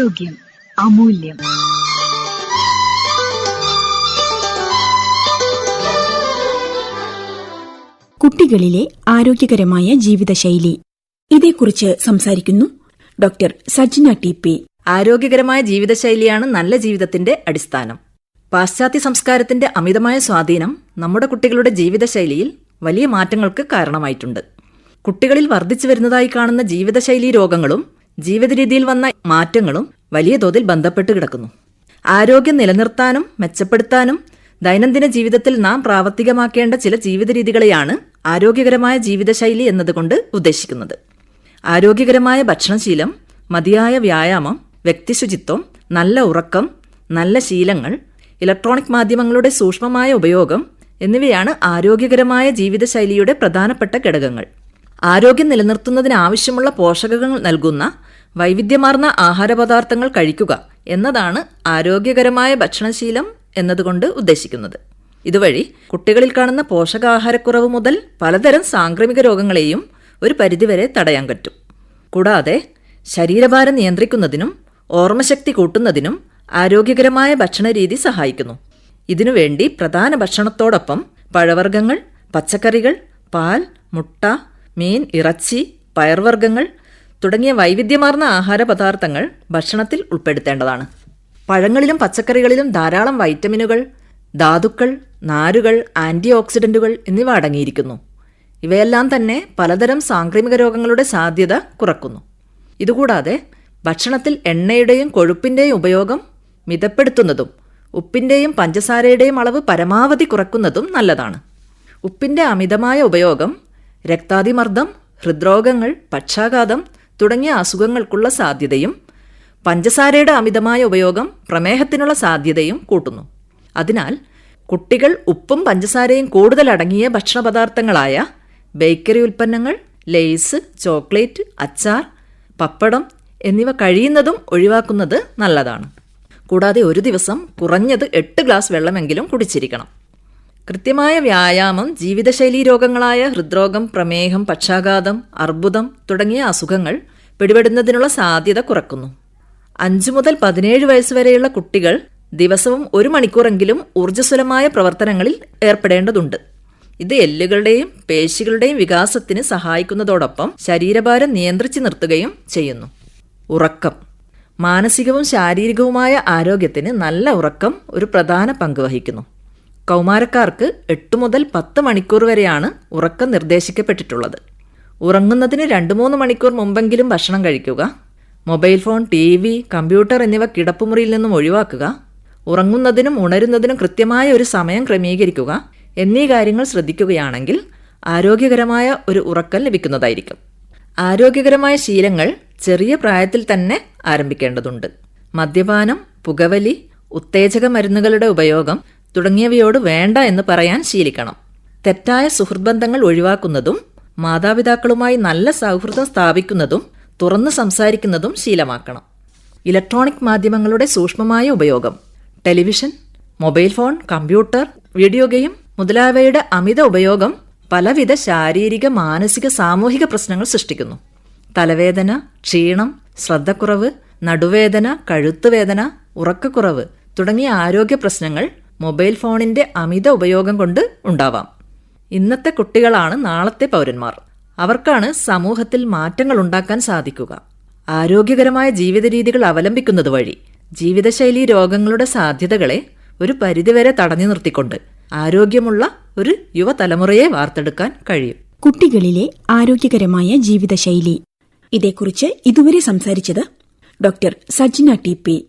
ആരോഗ്യം അമൂല്യം. കുട്ടികളിലെ ആരോഗ്യകരമായ ജീവിതശൈലി. ഇതേക്കുറിച്ച് സംസാരിക്കുന്നു ഡോക്ടർ സജ്ന ടി പി. ആരോഗ്യകരമായ ജീവിതശൈലിയാണ് നല്ല ജീവിതത്തിന്റെ അടിസ്ഥാനം. പാശ്ചാത്യ സംസ്കാരത്തിന്റെ അമിതമായ സ്വാധീനം നമ്മുടെ കുട്ടികളുടെ ജീവിതശൈലിയിൽ വലിയ മാറ്റങ്ങൾക്ക് കാരണമായിട്ടുണ്ട്. കുട്ടികളിൽ വർദ്ധിച്ചു വരുന്നതായി കാണുന്ന ജീവിതശൈലി രോഗങ്ങളും ജീവിത രീതിയിൽ വന്ന മാറ്റങ്ങളും വലിയ തോതിൽ ബന്ധപ്പെട്ട് കിടക്കുന്നു. ആരോഗ്യം നിലനിർത്താനും മെച്ചപ്പെടുത്താനും ദൈനംദിന ജീവിതത്തിൽ നാം പ്രാവർത്തികമാക്കേണ്ട ചില ജീവിത രീതികളെയാണ് ആരോഗ്യകരമായ ജീവിതശൈലി എന്നതുകൊണ്ട് ഉദ്ദേശിക്കുന്നത്. ആരോഗ്യകരമായ ഭക്ഷണശീലം മതിയായ വ്യായാമം വ്യക്തിശുചിത്വം നല്ല ഉറക്കം നല്ല ശീലങ്ങൾ ഇലക്ട്രോണിക് മാധ്യമങ്ങളുടെ സൂക്ഷ്മമായ ഉപയോഗം എന്നിവയാണ് ആരോഗ്യകരമായ ജീവിതശൈലിയുടെ പ്രധാനപ്പെട്ട ഘടകങ്ങൾ. ആരോഗ്യം നിലനിർത്തുന്നതിന് ആവശ്യമുള്ള പോഷകങ്ങൾ നൽകുന്ന വൈവിധ്യമാർന്ന ആഹാരപദാർത്ഥങ്ങൾ കഴിക്കുക എന്നതാണ് ആരോഗ്യകരമായ ഭക്ഷണശീലം എന്നതുകൊണ്ട് ഉദ്ദേശിക്കുന്നത്. ഇതുവഴി കുട്ടികളിൽ കാണുന്ന പോഷകാഹാരക്കുറവ് മുതൽ പലതരം സാംക്രമിക രോഗങ്ങളെയും ഒരു പരിധിവരെ തടയാൻ പറ്റും. കൂടാതെ ശരീരഭാരം നിയന്ത്രിക്കുന്നതിനും ഓർമ്മശക്തി കൂട്ടുന്നതിനും ആരോഗ്യകരമായ ഭക്ഷണരീതി സഹായിക്കുന്നു. ഇതിനുവേണ്ടി പ്രധാന ഭക്ഷണത്തോടൊപ്പം പഴവർഗങ്ങൾ പച്ചക്കറികൾ പാൽ മുട്ട മീൻ ഇറച്ചി പയർവർഗങ്ങൾ തുടങ്ങിയ വൈവിധ്യമാർന്ന ആഹാര പദാർത്ഥങ്ങൾ ഭക്ഷണത്തിൽ ഉൾപ്പെടുത്തേണ്ടതാണ്. പഴങ്ങളിലും പച്ചക്കറികളിലും ധാരാളം വൈറ്റമിനുകൾ ധാതുക്കൾ നാരുകൾ ആന്റി ഓക്സിഡന്റുകൾ എന്നിവ അടങ്ങിയിരിക്കുന്നു. ഇവയെല്ലാം തന്നെ പലതരം സാംക്രമിക രോഗങ്ങളുടെ സാധ്യത കുറക്കുന്നു. ഇതുകൂടാതെ ഭക്ഷണത്തിൽ എണ്ണയുടെയും കൊഴുപ്പിന്റെയും ഉപയോഗം മിതപ്പെടുത്തുന്നതും ഉപ്പിന്റെയും പഞ്ചസാരയുടെയും അളവ് പരമാവധി കുറക്കുന്നതും നല്ലതാണ്. ഉപ്പിന്റെ അമിതമായ ഉപയോഗം രക്താതിമർദ്ദം ഹൃദ്രോഗങ്ങൾ പക്ഷാഘാതം തുടങ്ങിയ അസുഖങ്ങൾക്കുള്ള സാധ്യതയും പഞ്ചസാരയുടെ അമിതമായ ഉപയോഗം പ്രമേഹത്തിനുള്ള സാധ്യതയും കൂട്ടുന്നു. അതിനാൽ കുട്ടികൾ ഉപ്പും പഞ്ചസാരയും കൂടുതൽ അടങ്ങിയ ഭക്ഷണപദാർത്ഥങ്ങളായ ബേക്കറി ഉൽപ്പന്നങ്ങൾ ലേസ് ചോക്ലേറ്റ് അച്ചാർ പപ്പടം എന്നിവ കഴിയുന്നതും ഒഴിവാക്കുന്നത് നല്ലതാണ്. കൂടാതെ ഒരു ദിവസം കുറഞ്ഞത് എട്ട് ഗ്ലാസ് വെള്ളമെങ്കിലും കുടിച്ചിരിക്കണം. കൃത്യമായ വ്യായാമം ജീവിതശൈലി രോഗങ്ങളായ ഹൃദ്രോഗം പ്രമേഹം പക്ഷാഘാതം അർബുദം തുടങ്ങിയ അസുഖങ്ങൾ പിടിപെടുന്നതിനുള്ള സാധ്യത കുറക്കുന്നു. അഞ്ചു മുതൽ പതിനേഴ് വയസ്സ് വരെയുള്ള കുട്ടികൾ ദിവസവും ഒരു മണിക്കൂറെങ്കിലും ഊർജസ്വലമായ പ്രവർത്തനങ്ങളിൽ ഏർപ്പെടേണ്ടതുണ്ട്. ഇത് എല്ലുകളുടെയും പേശികളുടെയും വികാസത്തിന് സഹായിക്കുന്നതോടൊപ്പം ശരീരഭാരം നിയന്ത്രിച്ചു നിർത്തുകയും ചെയ്യുന്നു. ഉറക്കം. മാനസികവും ശാരീരികവുമായ ആരോഗ്യത്തിന് നല്ല ഉറക്കം ഒരു പ്രധാന പങ്ക് വഹിക്കുന്നു. കൗമാരക്കാർക്ക് എട്ട് മുതൽ പത്ത് മണിക്കൂർ വരെയാണ് ഉറക്കം നിർദ്ദേശിക്കപ്പെട്ടിട്ടുള്ളത്. ഉറങ്ങുന്നതിന് രണ്ട് മൂന്ന് മണിക്കൂർ മുമ്പെങ്കിലും ഭക്ഷണം കഴിക്കുക. Mobile phone T V computer എന്നിവ കിടപ്പുമുറിയിൽ നിന്നും ഒഴിവാക്കുക. ഉറങ്ങുന്നതിനും ഉണരുന്നതിനും കൃത്യമായ ഒരു സമയം ക്രമീകരിക്കുക. എന്നീ കാര്യങ്ങൾ ശ്രദ്ധിക്കുകയാണെങ്കിൽ ആരോഗ്യകരമായ ഒരു ഉറക്കം ലഭിക്കുന്നതായിരിക്കും. ആരോഗ്യകരമായ ശീലങ്ങൾ ചെറിയ പ്രായത്തിൽ തന്നെ ആരംഭിക്കേണ്ടതുണ്ട്. മദ്യപാനം പുകവലി ഉത്തേജക മരുന്നുകളുടെ ഉപയോഗം തുടങ്ങിയവയോട് വേണ്ട എന്ന് പറയാൻ ശീലിക്കണം. തെറ്റായ സുഹൃത്ബന്ധങ്ങൾ ഒഴിവാക്കുന്നതും മാതാപിതാക്കളുമായി നല്ല സൗഹൃദം സ്ഥാപിക്കുന്നതും തുറന്ന് സംസാരിക്കുന്നതും ശീലമാക്കണം. ഇലക്ട്രോണിക് മാധ്യമങ്ങളുടെ സൂക്ഷ്മമായ ഉപയോഗം. Television mobile phone computer video game മുതലായവയുടെ അമിത ഉപയോഗം പലവിധ ശാരീരിക മാനസിക സാമൂഹിക പ്രശ്നങ്ങൾ സൃഷ്ടിക്കുന്നു. തലവേദന ക്ഷീണം ശ്രദ്ധക്കുറവ് നടുവേദന കഴുത്തുവേദന ഉറക്കക്കുറവ് തുടങ്ങിയ ആരോഗ്യ പ്രശ്നങ്ങൾ മൊബൈൽ ഫോണിന്റെ അമിത ഉപയോഗം കൊണ്ട് ഉണ്ടാവാം. ഇന്നത്തെ കുട്ടികളാണ് നാളത്തെ പൗരന്മാർ. അവർക്കാണ് സമൂഹത്തിൽ മാറ്റങ്ങൾ ഉണ്ടാക്കാൻ സാധിക്കുക. ആരോഗ്യകരമായ ജീവിത രീതികൾ അവലംബിക്കുന്നത് വഴി ജീവിതശൈലി രോഗങ്ങളുടെ സാധ്യതകളെ ഒരു പരിധിവരെ തടഞ്ഞു നിർത്തിക്കൊണ്ട് ആരോഗ്യമുള്ള ഒരു യുവതലമുറയെ വാർത്തെടുക്കാൻ കഴിയും. കുട്ടികളിലെ ആരോഗ്യകരമായ ജീവിതശൈലി. ഇതേക്കുറിച്ച് ഇതുവരെ സംസാരിച്ചത് ഡോക്ടർ സജ്ന ടി പി.